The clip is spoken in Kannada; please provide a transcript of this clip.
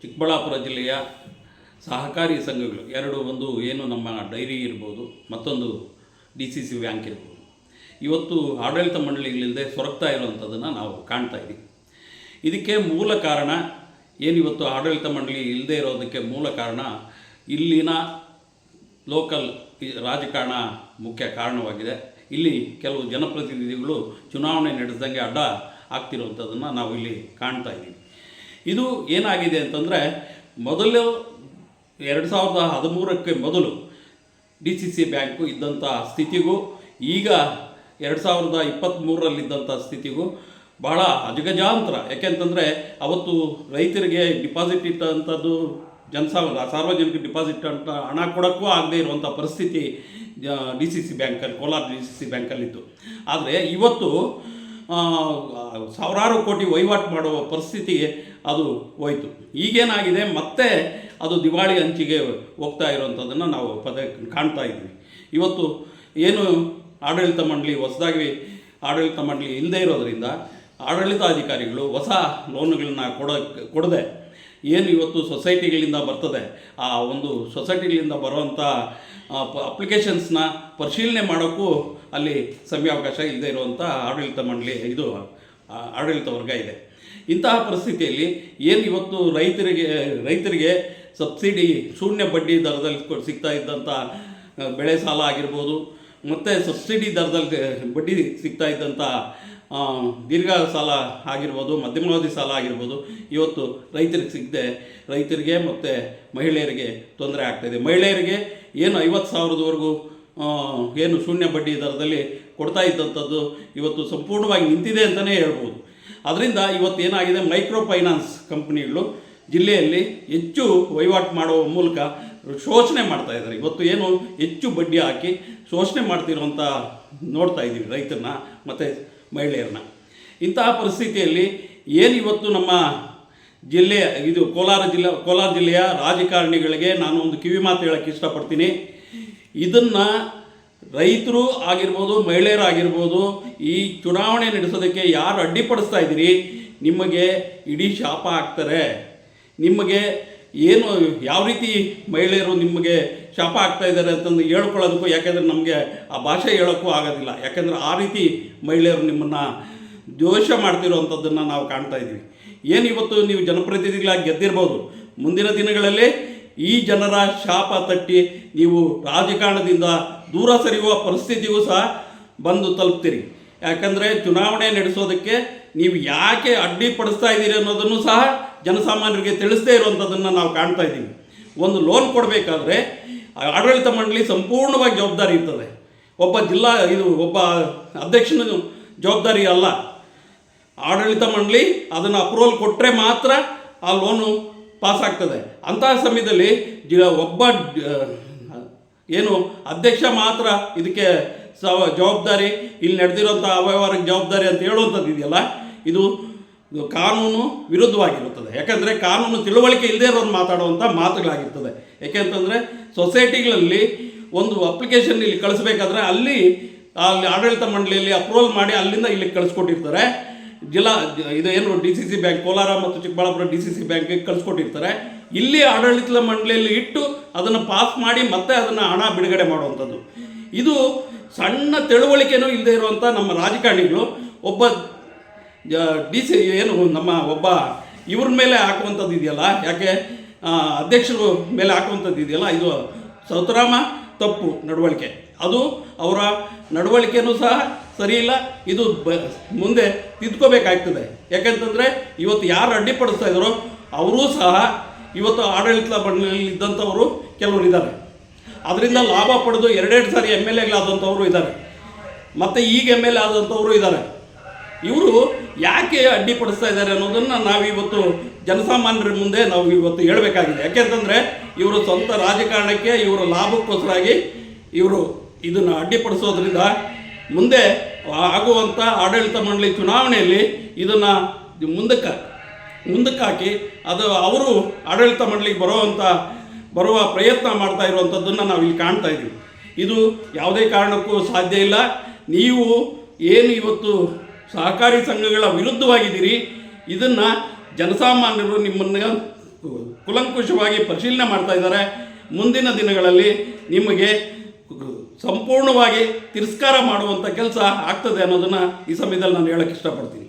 ಚಿಕ್ಕಬಳ್ಳಾಪುರ ಜಿಲ್ಲೆಯ ಸಹಕಾರಿ ಸಂಘಗಳು, ಎರಡು ಒಂದು ಏನು ನಮ್ಮ ಡೈರಿ ಇರ್ಬೋದು, ಮತ್ತೊಂದು ಡಿ ಸಿ ಸಿ ಬ್ಯಾಂಕ್ ಇರ್ಬೋದು. ಇವತ್ತು ಆಡಳಿತ ಮಂಡಳಿಗಳಿಲ್ಲದೆ ಸೊರಗ್ತಾ ಇರುವಂಥದ್ದನ್ನು ನಾವು ಕಾಣ್ತಾ ಇದ್ದೀವಿ. ಇದಕ್ಕೆ ಮೂಲ ಕಾರಣ ಏನಿವತ್ತು ಆಡಳಿತ ಮಂಡಳಿ ಇಲ್ಲದೆ ಇರೋದಕ್ಕೆ ಮೂಲ ಕಾರಣ ಇಲ್ಲಿನ ಲೋಕಲ್ ರಾಜಕಾರಣ ಮುಖ್ಯ ಕಾರಣವಾಗಿದೆ. ಇಲ್ಲಿ ಕೆಲವು ಜನಪ್ರತಿನಿಧಿಗಳು ಚುನಾವಣೆ ನಡೆಸ್ದಂಗೆ ಅಡ್ಡ ಆಗ್ತಿರುವಂಥದ್ದನ್ನು ನಾವು ಇಲ್ಲಿ ಕಾಣ್ತಾ ಇದ್ದೀವಿ. ಇದು ಏನಾಗಿದೆ ಅಂತಂದರೆ ಮೊದಲು ಎರಡು ಸಾವಿರದ ಹದಿಮೂರಕ್ಕೆ ಮೊದಲು ಡಿ ಸಿ ಸಿ ಬ್ಯಾಂಕು ಇದ್ದಂಥ ಸ್ಥಿತಿಗೂ ಈಗ ಎರಡು ಸಾವಿರದ ಇಪ್ಪತ್ತ್ಮೂರರಲ್ಲಿದ್ದಂಥ ಸ್ಥಿತಿಗೂ ಬಹಳ ಅಜಗಜಾಂತರ. ಯಾಕೆಂತಂದರೆ ಅವತ್ತು ರೈತರಿಗೆ ಡಿಪಾಸಿಟ್ ಇಟ್ಟಂಥದ್ದು ಜನಸಾಮಾನ್ಯ, ಸಾರ್ವಜನಿಕ ಡಿಪಾಸಿಟ್ ಅಂತ ಹಣ ಕೊಡೋಕ್ಕೂ ಆಗದೇ ಇರುವಂಥ ಪರಿಸ್ಥಿತಿ ಡಿ ಸಿ ಸಿ ಬ್ಯಾಂಕಲ್ಲಿ, ಕೋಲಾರ ಡಿ ಸಿ ಸಿ ಬ್ಯಾಂಕಲ್ಲಿತ್ತು. ಆದರೆ ಇವತ್ತು ಸಾವಿರಾರು ಕೋಟಿ ವಹಿವಾಟು ಮಾಡುವ ಪರಿಸ್ಥಿತಿಗೆ ಅದು ಹೋಯಿತು. ಈಗೇನಾಗಿದೆ, ಮತ್ತೆ ಅದು ದಿವಾಳಿ ಹಂಚಿಗೆ ಹೋಗ್ತಾ ಇರೋವಂಥದ್ದನ್ನು ನಾವು ಪದೇ ಕಾಣ್ತಾ ಇದ್ವಿ ಇವತ್ತು ಏನು ಆಡಳಿತ ಮಂಡಳಿ ಹೊಸದಾಗಿ ಆಡಳಿತ ಮಂಡಳಿ ಇಲ್ಲದೇ ಇರೋದರಿಂದ ಆಡಳಿತಾಧಿಕಾರಿಗಳು ಹೊಸ ಲೋನ್ಗಳನ್ನ ಕೊಡ ಕೊಡದೆ ಏನು ಇವತ್ತು ಸೊಸೈಟಿಗಳಿಂದ ಬರ್ತದೆ, ಆ ಒಂದು ಸೊಸೈಟಿಗಳಿಂದ ಬರುವಂಥ ಅಪ್ಲಿಕೇಶನ್ಸ್ನ ಪರಿಶೀಲನೆ ಮಾಡೋಕ್ಕೂ ಅಲ್ಲಿ ಸಮಯಾವಕಾಶ ಇಲ್ಲದೆ ಇರುವಂಥ ಆಡಳಿತ ಮಂಡಳಿ, ಇದು ಆಡಳಿತ ವರ್ಗ ಇದೆ. ಇಂತಹ ಪರಿಸ್ಥಿತಿಯಲ್ಲಿ ಏನು ಇವತ್ತು ರೈತರಿಗೆ ರೈತರಿಗೆ ಸಬ್ಸಿಡಿ, ಶೂನ್ಯ ಬಡ್ಡಿ ದರದಲ್ಲಿ ಸಿಗ್ತಾ ಇದ್ದಂಥ ಬೆಳೆ ಸಾಲ ಆಗಿರ್ಬೋದು, ಮತ್ತು ಸಬ್ಸಿಡಿ ದರದಲ್ಲಿ ಬಡ್ಡಿ ಸಿಗ್ತಾ ಇದ್ದಂಥ ದೀರ್ಘ ಸಾಲ ಆಗಿರ್ಬೋದು ಮಧ್ಯಮಾವಧಿ ಸಾಲ ಆಗಿರ್ಬೋದು, ಇವತ್ತು ರೈತರಿಗೆ ಸಿಗದೆ, ರೈತರಿಗೆ ಮತ್ತು ಮಹಿಳೆಯರಿಗೆ ತೊಂದರೆ ಆಗ್ತಾಯಿದೆ ಮಹಿಳೆಯರಿಗೆ ಏನು ಐವತ್ತು ಸಾವಿರದವರೆಗೂ ಏನು ಶೂನ್ಯ ಬಡ್ಡಿ ದರದಲ್ಲಿ ಕೊಡ್ತಾ ಇದ್ದಂಥದ್ದು ಇವತ್ತು ಸಂಪೂರ್ಣವಾಗಿ ನಿಂತಿದೆ ಅಂತಲೇ ಹೇಳ್ಬೋದು. ಅದರಿಂದ ಇವತ್ತು ಏನಾಗಿದೆ ಮೈಕ್ರೋ ಫೈನಾನ್ಸ್ ಕಂಪ್ನಿಗಳು ಜಿಲ್ಲೆಯಲ್ಲಿ ಹೆಚ್ಚು ವಹಿವಾಟು ಮಾಡುವ ಮೂಲಕ ಶೋಷಣೆ ಮಾಡ್ತಾ ಇದ್ದಾರೆ. ಇವತ್ತು ಏನು ಹೆಚ್ಚು ಬಡ್ಡಿ ಹಾಕಿ ಶೋಷಣೆ ಮಾಡ್ತಿರುವಂಥ ನೋಡ್ತಾ ಇದ್ದೀವಿ ರೈತರನ್ನ ಮತ್ತು ಮಹಿಳೆಯರನ್ನ. ಇಂತಹ ಪರಿಸ್ಥಿತಿಯಲ್ಲಿ ಏನು ಇವತ್ತು ನಮ್ಮ ಜಿಲ್ಲೆಯ ಇದು ಕೋಲಾರ ಜಿಲ್ಲೆ, ಕೋಲಾರ ಜಿಲ್ಲೆಯ ರಾಜಕಾರಣಿಗಳಿಗೆ ನಾನು ಒಂದು ಕಿವಿ ಮಾತು ಹೇಳೋಕ್ಕೆ ಇಷ್ಟಪಡ್ತೀನಿ. ಇದನ್ನು ರೈತರು ಆಗಿರ್ಬೋದು ಮಹಿಳೆಯರಾಗಿರ್ಬೋದು ಈ ಚುನಾವಣೆ ನಡೆಸೋದಕ್ಕೆ ಯಾರು ಅಡ್ಡಿಪಡಿಸ್ತಾ ಇದ್ದೀರಿ? ನಿಮಗೆ ಇಡೀ ಶಾಪ ಹಾಕ್ತಾರೆ. ನಿಮಗೆ ಏನು, ಯಾವ ರೀತಿ ಮಹಿಳೆಯರು ನಿಮಗೆ ಶಾಪ ಆಗ್ತಾ ಇದ್ದಾರೆ ಅಂತಂದು ಹೇಳ್ಕೊಳ್ಳೋದಕ್ಕೂ, ಯಾಕೆಂದರೆ ನಮಗೆ ಆ ಭಾಷೆ ಹೇಳೋಕ್ಕೂ ಆಗೋದಿಲ್ಲ. ಯಾಕೆಂದರೆ ಆ ರೀತಿ ಮಹಿಳೆಯರು ನಿಮ್ಮನ್ನು ದೋಷ ಮಾಡ್ತಿರೋವಂಥದ್ದನ್ನು ನಾವು ಕಾಣ್ತಾ ಇದ್ದೀವಿ. ಏನು ಇವತ್ತು ನೀವು ಜನಪ್ರತಿನಿಧಿಗಳಾಗಿ ಗೆದ್ದಿರ್ಬೋದು? ಮುಂದಿನ ದಿನಗಳಲ್ಲಿ ಈ ಜನರ ಶಾಪ ತಟ್ಟಿ ನೀವು ರಾಜಕಾರಣದಿಂದ ದೂರ ಸರಿಯುವ ಪರಿಸ್ಥಿತಿಗೂ ಸಹ ಬಂದು ತಲುಪ್ತೀರಿ. ಯಾಕಂದರೆ ಚುನಾವಣೆ ನಡೆಸೋದಕ್ಕೆ ನೀವು ಯಾಕೆ ಅಡ್ಡಿಪಡಿಸ್ತಾ ಇದ್ದೀರಿ ಅನ್ನೋದನ್ನು ಸಹ ಜನಸಾಮಾನ್ಯರಿಗೆ ತಿಳಿಸದೇ ಇರುವಂಥದ್ದನ್ನು ನಾವು ಕಾಣ್ತಾ ಇದ್ದೀವಿ. ಒಂದು ಲೋನ್ ಕೊಡಬೇಕಾದ್ರೆ ಆಡಳಿತ ಮಂಡಳಿ ಸಂಪೂರ್ಣವಾಗಿ ಜವಾಬ್ದಾರಿ ಇರ್ತದೆ. ಒಬ್ಬ ಜಿಲ್ಲಾ ಇದು ಒಬ್ಬ ಅಧ್ಯಕ್ಷನ ಜವಾಬ್ದಾರಿ ಅಲ್ಲ. ಆಡಳಿತ ಮಂಡಳಿ ಅದನ್ನು ಅಪ್ರೂವಲ್ ಕೊಟ್ಟರೆ ಮಾತ್ರ ಆ ಲೋನು ಪಾಸ್ ಆಗ್ತದೆ ಅಂತಹ ಸಮಯದಲ್ಲಿ ಒಬ್ಬ ಏನು, ಅಧ್ಯಕ್ಷ ಮಾತ್ರ ಇದಕ್ಕೆ ಸವ, ಜವಾಬ್ದಾರಿ, ಇಲ್ಲಿ ನಡೆದಿರುವಂಥ ಅವ್ಯವಹಾರಕ್ಕೆ ಜವಾಬ್ದಾರಿ ಅಂತ ಹೇಳುವಂಥದ್ದು ಇದೆಯಲ್ಲ, ಇದು ಇದು ಕಾನೂನು ವಿರುದ್ಧವಾಗಿರುತ್ತದೆ. ಯಾಕಂದರೆ ಕಾನೂನು ತಿಳುವಳಿಕೆ ಇಲ್ಲದೇ ಇರೋದು ಮಾತಾಡುವಂಥ ಮಾತುಗಳಾಗಿರ್ತದೆ. ಯಾಕೆಂತಂದರೆ ಸೊಸೈಟಿಗಳಲ್ಲಿ ಒಂದು ಅಪ್ಲಿಕೇಶನ್ ಇಲ್ಲಿ ಕಳಿಸ್ಬೇಕಾದ್ರೆ ಅಲ್ಲಿ ಅಲ್ಲಿ ಆಡಳಿತ ಮಂಡಳಿಯಲ್ಲಿ ಅಪ್ರೂವಲ್ ಮಾಡಿ ಅಲ್ಲಿಂದ ಇಲ್ಲಿಗೆ ಕಳಿಸ್ಕೊಟ್ಟಿರ್ತಾರೆ. ಜಿಲ್ಲಾ ಜ- ಇದು ಏನು D C C bank, Kolar ಮತ್ತು ಚಿಕ್ಕಬಳ್ಳಾಪುರ ಡಿ ಸಿ ಸಿ ಬ್ಯಾಂಕಿಗೆ ಕಳಿಸ್ಕೊಟ್ಟಿರ್ತಾರೆ. ಇಲ್ಲಿ ಆಡಳಿತ ಮಂಡಳಿಯಲ್ಲಿ ಇಟ್ಟು ಅದನ್ನು ಪಾಸ್ ಮಾಡಿ ಮತ್ತೆ ಅದನ್ನು ಹಣ ಬಿಡುಗಡೆ ಮಾಡುವಂಥದ್ದು. ಇದು ಸಣ್ಣ ತಿಳುವಳಿಕೆನೂ ಇಲ್ಲದೆ ಇರುವಂಥ ನಮ್ಮ ರಾಜಕಾರಣಿಗಳು. ಒಬ್ಬ ಡಿ ಸಿ ಏನು ನಮ್ಮ ಒಬ್ಬ ಇವ್ರ ಮೇಲೆ ಹಾಕುವಂಥದ್ದು ಇದೆಯಲ್ಲ, ಯಾಕೆ ಅಧ್ಯಕ್ಷರು ಮೇಲೆ ಹಾಕುವಂಥದ್ದು ಇದೆಯಲ್ಲ, ಇದು ಸೌತರಾಮ ತಪ್ಪು ನಡವಳಿಕೆ. ಅದು ಅವರ ನಡವಳಿಕೆನೂ ಸಹ ಸರಿಯಿಲ್ಲ, ಇದು ಬ, ಮುಂದೆ ತಿದ್ಕೋಬೇಕಾಗ್ತದೆ. ಯಾಕಂತಂದರೆ ಇವತ್ತು ಯಾರು ಅಡ್ಡಿಪಡಿಸ್ತಾ ಇದ್ದಾರೋ, ಅವರೂ ಸಹ ಇವತ್ತು ಆಡಳಿತ ಮಂಡಳಿಯಲ್ಲಿ ಇದ್ದಂಥವರು ಕೆಲವರು ಇದ್ದಾರೆ. ಅದರಿಂದ ಲಾಭ ಪಡೆದು ಎರಡೆರಡು ಸಾರಿ ಎಂ ಎಲ್ ಎಗಳಾದಂಥವರು ಇದ್ದಾರೆ. ಮತ್ತು ಈಗ ಎಂ ಎಲ್ ಎ ಆದಂಥವರು ಇದ್ದಾರೆ. ಇವರು ಯಾಕೆ ಅಡ್ಡಿಪಡಿಸ್ತಾ ಇದ್ದಾರೆ ಅನ್ನೋದನ್ನು ನಾವಿವತ್ತು ಜನಸಾಮಾನ್ಯರ ಮುಂದೆ ನಾವು ಇವತ್ತು ಹೇಳಬೇಕಾಗಿದೆ. ಯಾಕೆಂತಂದರೆ ಇವರು ಸ್ವಂತ ರಾಜಕಾರಣಕ್ಕೆ ಇವರ ಲಾಭಕ್ಕೋಸ್ಕರಾಗಿ ಇವರು ಇದನ್ನು ಅಡ್ಡಿಪಡಿಸೋದ್ರಿಂದ ಮುಂದೆ ಆಗುವಂಥ ಆಡಳಿತ ಮಂಡಳಿ ಚುನಾವಣೆಯಲ್ಲಿ ಇದನ್ನು ಮುಂದಕ್ಕೆ ಮುಂದಕ್ಕೆ ಹಾಕಿ ಅದು ಅವರು ಆಡಳಿತ ಮಂಡಳಿಗೆ ಬರುವಂಥ ಬರುವ ಪ್ರಯತ್ನ ಮಾಡ್ತಾ ಇರುವಂಥದ್ದನ್ನು ನಾವು ಇಲ್ಲಿ ಕಾಣ್ತಾ ಇದ್ದೀವಿ. ಇದು ಯಾವುದೇ ಕಾರಣಕ್ಕೂ ಸಾಧ್ಯ ಇಲ್ಲ. ನೀವು ಏನು ಇವತ್ತು ಸಹಕಾರಿ ಸಂಘಗಳ ವಿರುದ್ಧವಾಗಿದ್ದೀರಿ, ಇದನ್ನು ಜನಸಾಮಾನ್ಯರು ನಿಮ್ಮನ್ನು ಕುಲಂಕುಷವಾಗಿ ಪರಿಶೀಲನೆ ಮಾಡ್ತಾ ಇದ್ದಾರೆ. ಮುಂದಿನ ದಿನಗಳಲ್ಲಿ ನಿಮಗೆ ಸಂಪೂರ್ಣವಾಗಿ ತಿರಸ್ಕಾರ ಮಾಡುವಂಥ ಕೆಲಸ ಆಗ್ತದೆ ಅನ್ನೋದನ್ನು ಈ ಸಮಯದಲ್ಲಿ ನಾನು ಹೇಳಕ್ಕೆ ಇಷ್ಟಪಡ್ತೀನಿ.